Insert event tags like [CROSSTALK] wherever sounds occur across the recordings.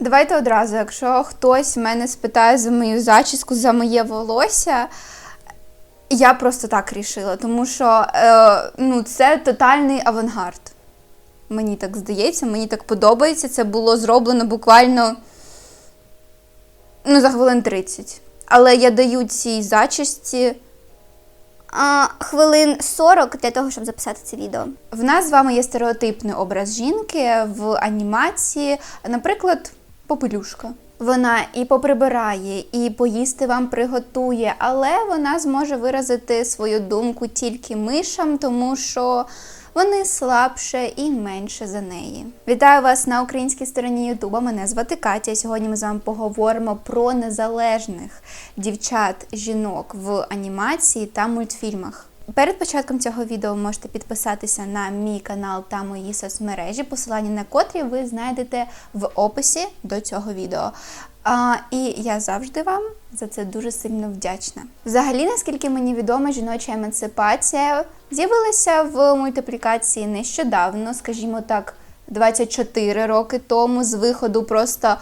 Давайте одразу, якщо хтось мене спитає за мою зачіску, за моє волосся, я просто так рішила, тому що е, ну, це тотальний авангард. Мені так здається, мені так подобається. Це було зроблено буквально ну, за хвилин 30. Але я даю цій зачісті. А, хвилин 40 для того, щоб записати це відео. В нас з вами є стереотипний образ жінки в анімації, наприклад, попелюшка. Вона і поприбирає, і поїсти вам приготує, але вона зможе виразити свою думку тільки мишам, тому що вони слабше і менше за неї. Вітаю вас на українській стороні Ютуба. Мене звати Катя. Сьогодні ми з вами поговоримо про незалежних дівчат, жінок в анімації та мультфільмах. Перед початком цього відео можете підписатися на мій канал та мої соцмережі, посилання на котрі ви знайдете в описі до цього відео. А, і я завжди вам за це дуже сильно вдячна. Взагалі, наскільки мені відомо, жіноча емансипація з'явилася в мультиплікації нещодавно, скажімо так, 24 роки тому, з виходу просто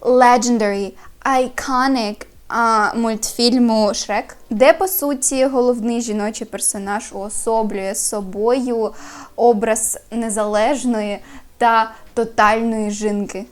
legendary, iconic а, мультфільму Шрек, де по суті головний жіночий персонаж уособлює собою образ незалежної та тотальної жінки.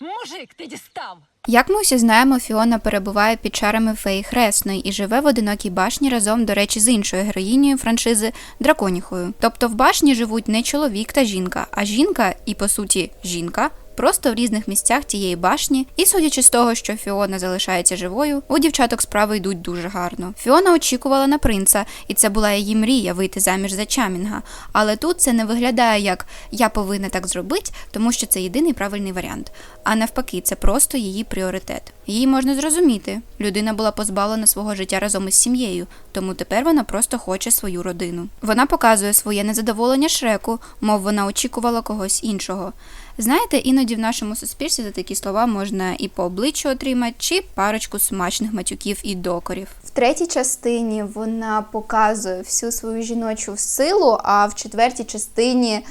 Мужик, ти дістав! Як ми усі знаємо, Фіона перебуває під чарами феї Хресної і живе в одинокій башні разом, до речі, з іншою героїнею франшизи Драконіхою. Тобто в башні живуть не чоловік та жінка, а жінка і по суті жінка. Просто в різних місцях тієї башні, і судячи з того, що Фіона залишається живою, у дівчаток справи йдуть дуже гарно. Фіона очікувала на принца, і це була її мрія вийти заміж за Чамінга. Але тут це не виглядає як я повинна так зробити, тому що це єдиний правильний варіант. А навпаки, це просто її пріоритет. Її можна зрозуміти. Людина була позбавлена свого життя разом із сім'єю, тому тепер вона просто хоче свою родину. Вона показує своє незадоволення Шреку, мов вона очікувала когось іншого. Знаєте, іноді в нашому суспільстві за такі слова можна і по обличчю отримати, чи парочку смачних матюків і докорів. В третій частині вона показує всю свою жіночу силу, а в четвертій частині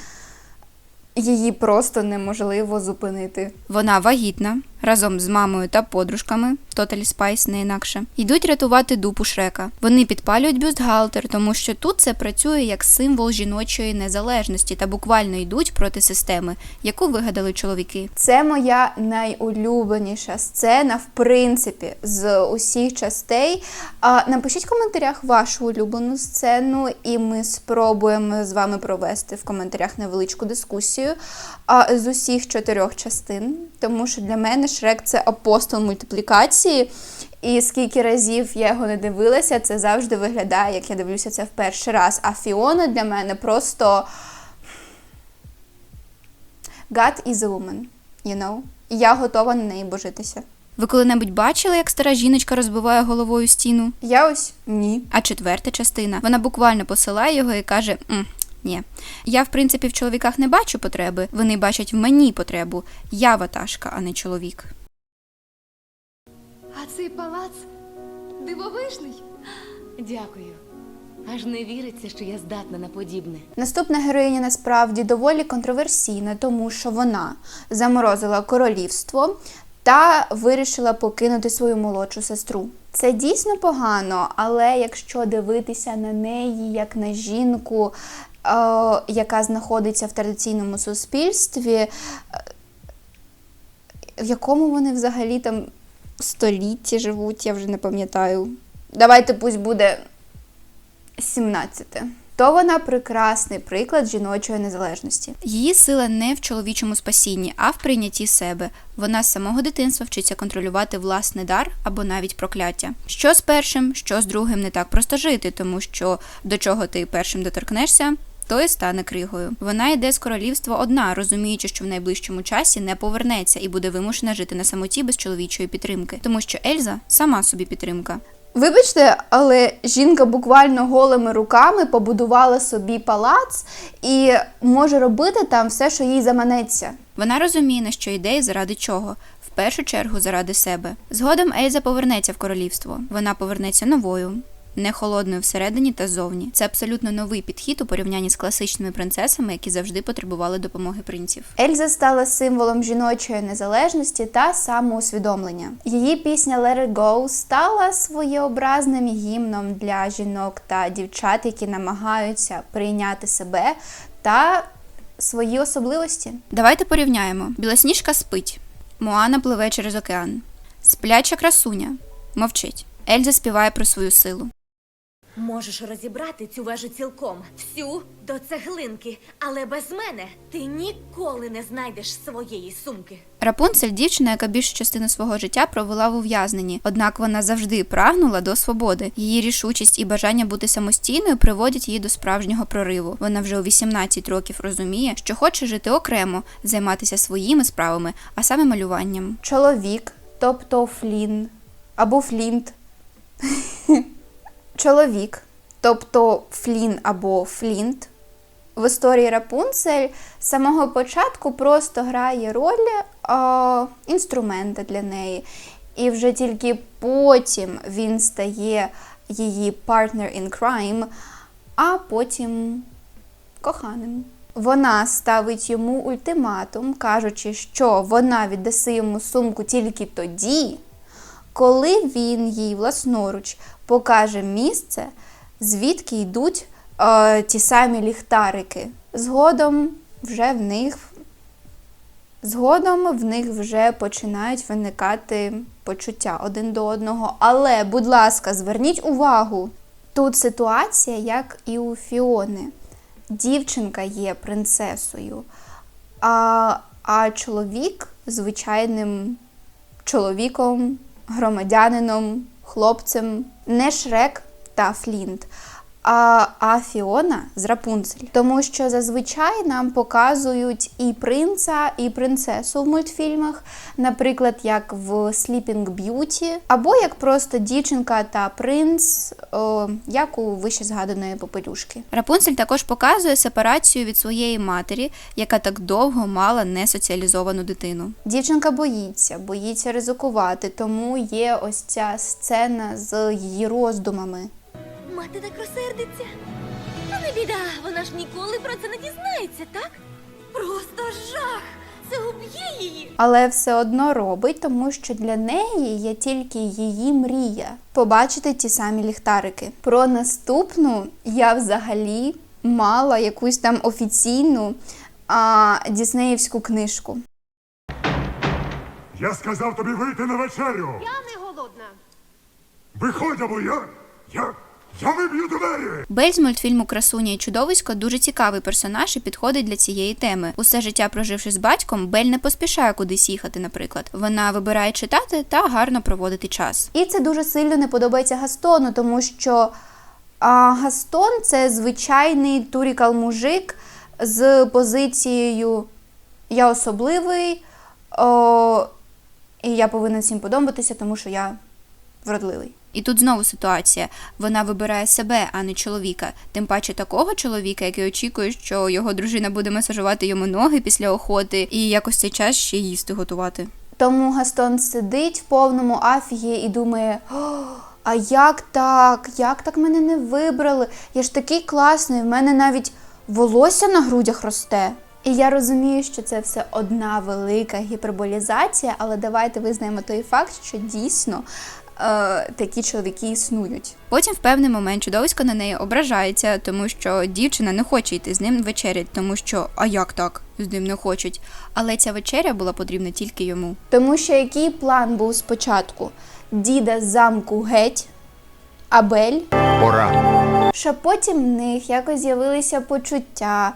її просто неможливо зупинити. Вона вагітна разом з мамою та подружками Totally Spice не інакше. Йдуть рятувати дупу Шрека. Вони підпалюють бюстгальтер, тому що тут це працює як символ жіночої незалежності та буквально йдуть проти системи, яку вигадали чоловіки. Це моя найулюбленіша сцена, в принципі, з усіх частей. А напишіть в коментарях вашу улюблену сцену, і ми спробуємо з вами провести в коментарях невеличку дискусію а, з усіх чотирьох частин, тому що для мене Шрек це апостол мультиплікації. І скільки разів я його не дивилася, це завжди виглядає, як я дивлюся це в перший раз. А Фіона для мене просто God is a woman, you know? І я готова на неї божитися. Ви коли-небудь бачили, як стара жіночка розбиває головою стіну? Я ось ні. А четверта частина. Вона буквально посилає його і каже: «М, ні. Я, в принципі, в чоловіках не бачу потреби. Вони бачать в мені потребу. Я ватажка, а не чоловік. А цей палац дивовижний. Дякую. Аж не віриться, що я здатна на подібне. Наступна героїня насправді доволі контроверсійна, тому що вона заморозила королівство та вирішила покинути свою молодшу сестру. Це дійсно погано, але якщо дивитися на неї як на жінку, яка знаходиться в традиційному суспільстві, е, в якому вони взагалі там столітті живуть, я вже не пам'ятаю. Давайте пусть буде 17. То вона прекрасний приклад жіночої незалежності. Її сила не в чоловічому спасінні, а в прийнятті себе. Вона з самого дитинства вчиться контролювати власний дар або навіть прокляття. Що з першим, що з другим не так просто жити, тому що до чого ти першим доторкнешся. То і стане кригою. Вона йде з королівства одна, розуміючи, що в найближчому часі не повернеться і буде вимушена жити на самоті без чоловічої підтримки, тому що Ельза сама собі підтримка. Вибачте, але жінка буквально голими руками побудувала собі палац і може робити там все, що їй заманеться. Вона розуміє, на що йде і заради чого. В першу чергу заради себе. Згодом Ельза повернеться в королівство. Вона повернеться новою, не холодною всередині та зовні. Це абсолютно новий підхід у порівнянні з класичними принцесами, які завжди потребували допомоги принців. Ельза стала символом жіночої незалежності та самоусвідомлення. Її пісня Let It Go стала своєобразним гімном для жінок та дівчат, які намагаються прийняти себе та свої особливості. Давайте порівняємо: Білосніжка спить, Моана пливе через океан, спляча красуня мовчить. Ельза співає про свою силу. Можеш розібрати цю вежу цілком, всю до цеглинки, але без мене ти ніколи не знайдеш своєї сумки. Рапунцель дівчина, яка більшу частину свого життя провела в ув'язненні, однак вона завжди прагнула до свободи. Її рішучість і бажання бути самостійною приводять її до справжнього прориву. Вона вже у 18 років розуміє, що хоче жити окремо, займатися своїми справами, а саме малюванням. Чоловік, тобто Флін або Флінт. [LAUGHS] Чоловік, тобто Флін або Флінт. В історії Рапунцель з самого початку просто грає роль а, інструмента для неї. І вже тільки потім він стає її partner in crime, а потім коханим. Вона ставить йому ультиматум, кажучи, що вона віддаси йому сумку тільки тоді, коли він їй власноруч покаже місце, звідки йдуть е, ті самі ліхтарики. Згодом вже в них Згодом в них вже починають виникати почуття один до одного. Але, будь ласка, зверніть увагу, тут ситуація, як і у Фіони. Дівчинка є принцесою, а, а чоловік звичайним чоловіком, громадянином, хлопцем, не Шрек та Флінт. А, а Фіона з Рапунцель. Тому що зазвичай нам показують і принца, і принцесу в мультфільмах, наприклад, як в Sleeping Beauty, або як просто дівчинка та принц, о, як у вище згаданої попелюшки. Рапунцель також показує сепарацію від своєї матері, яка так довго мала несоціалізовану дитину. Дівчинка боїться, боїться ризикувати, тому є ось ця сцена з її роздумами. Мати так розсердиться. Ну не біда, вона ж ніколи про це не дізнається, так? Просто жах! Це уб'є її. Але все одно робить, тому що для неї є тільки її мрія побачити ті самі ліхтарики. Про наступну я взагалі мала якусь там офіційну а, діснеївську книжку. Я сказав тобі вийти на вечерю. Я не голодна. Виходь, або я. Я. Я виб'ю двері. Бель з мультфільму Красуня і чудовисько дуже цікавий персонаж і підходить для цієї теми. Усе життя проживши з батьком, Бель не поспішає кудись їхати, наприклад. Вона вибирає читати та гарно проводити час. І це дуже сильно не подобається Гастону, тому що а, Гастон це звичайний турікал мужик з позицією Я особливий, о, і я повинен всім подобатися, тому що я вродливий. І тут знову ситуація. Вона вибирає себе, а не чоловіка. Тим паче такого чоловіка, який очікує, що його дружина буде масажувати йому ноги після охоти і якось цей час ще їсти готувати. Тому Гастон сидить в повному афігі і думає: а як так? Як так мене не вибрали? Я ж такий класний, в мене навіть волосся на грудях росте. І я розумію, що це все одна велика гіперболізація, але давайте визнаємо той факт, що дійсно е, такі чоловіки існують. Потім в певний момент чудовисько на неї ображається, тому що дівчина не хоче йти з ним вечерять, тому що а як так? З ним не хочуть. Але ця вечеря була потрібна тільки йому. Тому що який план був спочатку? Діда з замку геть, Абель. Пора. Щоб потім в них якось з'явилися почуття.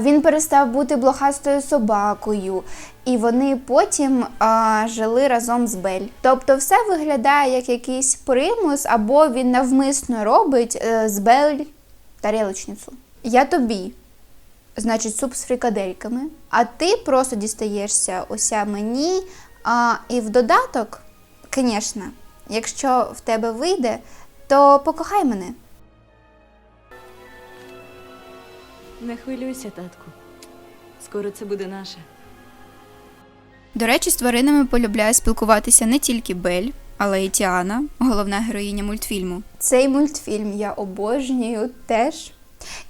Він перестав бути блохастою собакою, і вони потім а, жили разом з Бель. Тобто, все виглядає як якийсь примус, або він навмисно робить е, з Бель тарілочницю. Я тобі, значить, суп з фрикадельками, а ти просто дістаєшся уся мені. А, і в додаток, звісно, якщо в тебе вийде, то покохай мене. Не хвилюйся, татку. Скоро це буде наше. До речі, з тваринами полюбляє спілкуватися не тільки Бель, але і Тіана, головна героїня мультфільму. Цей мультфільм я обожнюю теж.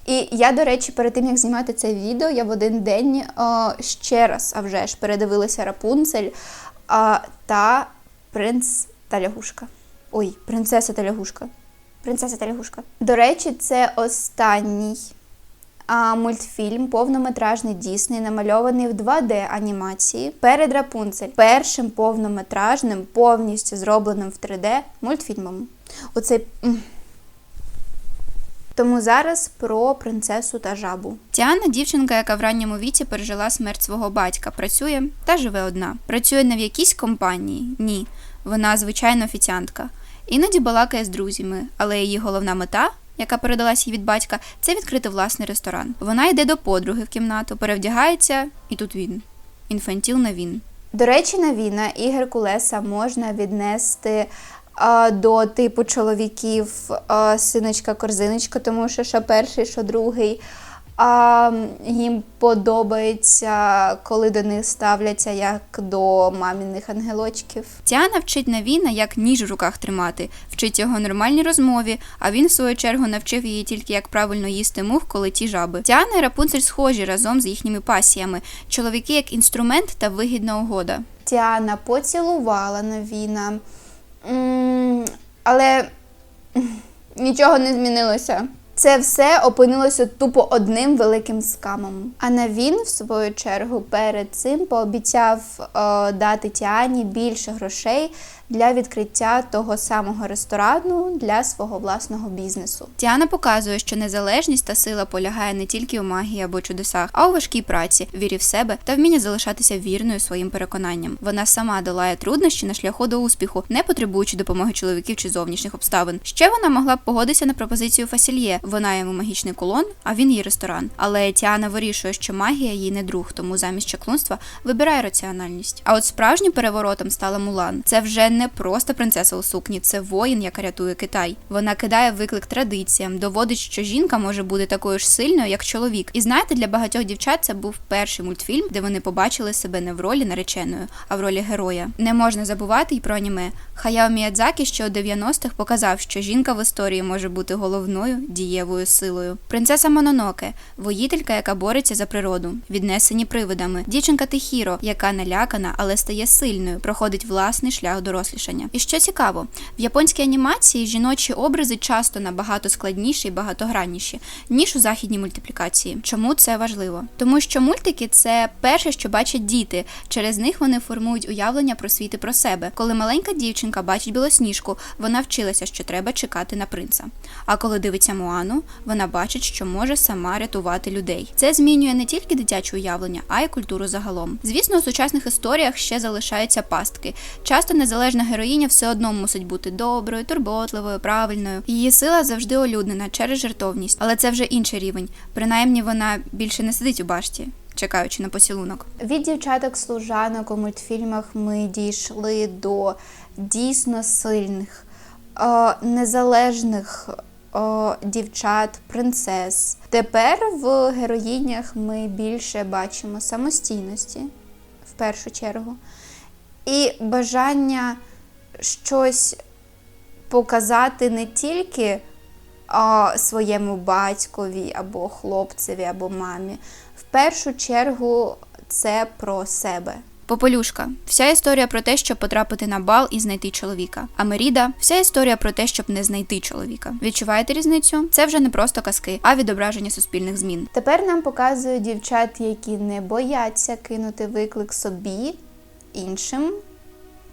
І я, до речі, перед тим як знімати це відео, я в один день а, ще раз, а вже ж передивилася Рапунцель а, та принц та лягушка. Ой, принцеса та лягушка. Принцеса та лягушка. До речі, це останній а, мультфільм, повнометражний Дісней, намальований в 2D анімації перед Рапунцель, першим повнометражним, повністю зробленим в 3D мультфільмом. Оцей. Тому зараз про принцесу та жабу. Тіана дівчинка, яка в ранньому віці пережила смерть свого батька, працює та живе одна. Працює не в якійсь компанії, ні. Вона звичайна офіціантка. Іноді балакає з друзями, але її головна мета, яка передалась їй від батька, це відкрити власний ресторан. Вона йде до подруги в кімнату, перевдягається, і тут він. Інфантіл на він. До речі, на Віна і Геркулеса можна віднести до типу чоловіків синочка-корзиночка, тому що що перший, що другий. А, їм подобається, коли до них ставляться як до маміних ангелочків. Тіана вчить Навіна, як ніж в руках тримати, вчить його нормальній розмові, а він, в свою чергу, навчив її тільки, як правильно їсти мух, коли ті жаби. Тіана і Рапунцель схожі разом з їхніми пасіями. Чоловіки як інструмент та вигідна угода. Тіана поцілувала Навіна, але нічого не змінилося. Це все опинилося тупо одним великим скамом. А Навін, в свою чергу, перед цим пообіцяв о, дати Тіані більше грошей для відкриття того самого ресторану для свого власного бізнесу. Тіана показує, що незалежність та сила полягає не тільки у магії або чудесах, а у важкій праці, вірі в себе та вмінні залишатися вірною своїм переконанням. Вона сама долає труднощі на шляху до успіху, не потребуючи допомоги чоловіків чи зовнішніх обставин. Ще вона могла б погодитися на пропозицію Фасільє. Вона йому магічний кулон, а він їй ресторан. Але Тіана вирішує, що магія їй не друг, тому замість чаклунства вибирає раціональність. А от справжнім переворотом стала Мулан. Це вже не просто принцеса у сукні, це воїн, яка рятує Китай. Вона кидає виклик традиціям, доводить, що жінка може бути такою ж сильною, як чоловік. І знаєте, для багатьох дівчат це був перший мультфільм, де вони побачили себе не в ролі нареченої, а в ролі героя. Не можна забувати й про аніме. Хаяо Міядзакі ще у 90-х показав, що жінка в історії може бути головною дієвою силою. Принцеса Мононоке воїтелька, яка бореться за природу, віднесені привидами. Дівчинка Тихіро, яка налякана, але стає сильною, проходить власний шлях дорослішання. І що цікаво, в японській анімації жіночі образи часто набагато складніші і багатогранніші, ніж у західній мультиплікації. Чому це важливо? Тому що мультики це перше, що бачать діти. Через них вони формують уявлення про світ і про себе. Коли маленька дівчинка бачить білосніжку, вона вчилася, що треба чекати на принца. А коли дивиться Моану, вона бачить, що може сама рятувати людей. Це змінює не тільки дитяче уявлення, а й культуру загалом. Звісно, у сучасних історіях ще залишаються пастки. Часто незалежна героїня все одно мусить бути доброю, турботливою, правильною. Її сила завжди олюднена через жертовність, але це вже інший рівень. Принаймні вона більше не сидить у башті, чекаючи на поцілунок. Від дівчаток служанок у мультфільмах ми дійшли до дійсно сильних, е, незалежних е, дівчат, принцес. Тепер в героїнях ми більше бачимо самостійності в першу чергу, і бажання щось показати не тільки а, своєму батькові або хлопцеві, або мамі. В першу чергу це про себе. Попелюшка вся історія про те, щоб потрапити на бал і знайти чоловіка. А Меріда вся історія про те, щоб не знайти чоловіка. Відчуваєте різницю? Це вже не просто казки, а відображення суспільних змін. Тепер нам показують дівчат, які не бояться кинути виклик собі, іншим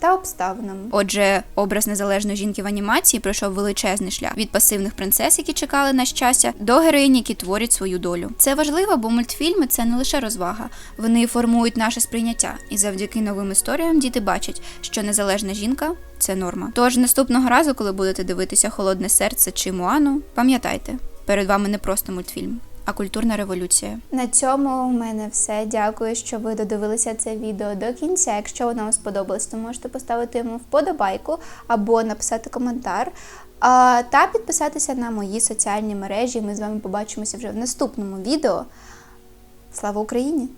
та обставинам. Отже, образ незалежної жінки в анімації пройшов величезний шлях від пасивних принцес, які чекали на щастя, до героїнь, які творять свою долю. Це важливо, бо мультфільми це не лише розвага, вони формують наше сприйняття, і завдяки новим історіям діти бачать, що незалежна жінка це норма. Тож наступного разу, коли будете дивитися холодне серце чи Муану, пам'ятайте, перед вами не просто мультфільм, а культурна революція. На цьому у мене все. Дякую, що ви додивилися це відео до кінця. Якщо воно вам сподобалось, то можете поставити йому вподобайку або написати коментар. Та підписатися на мої соціальні мережі. Ми з вами побачимося вже в наступному відео. Слава Україні!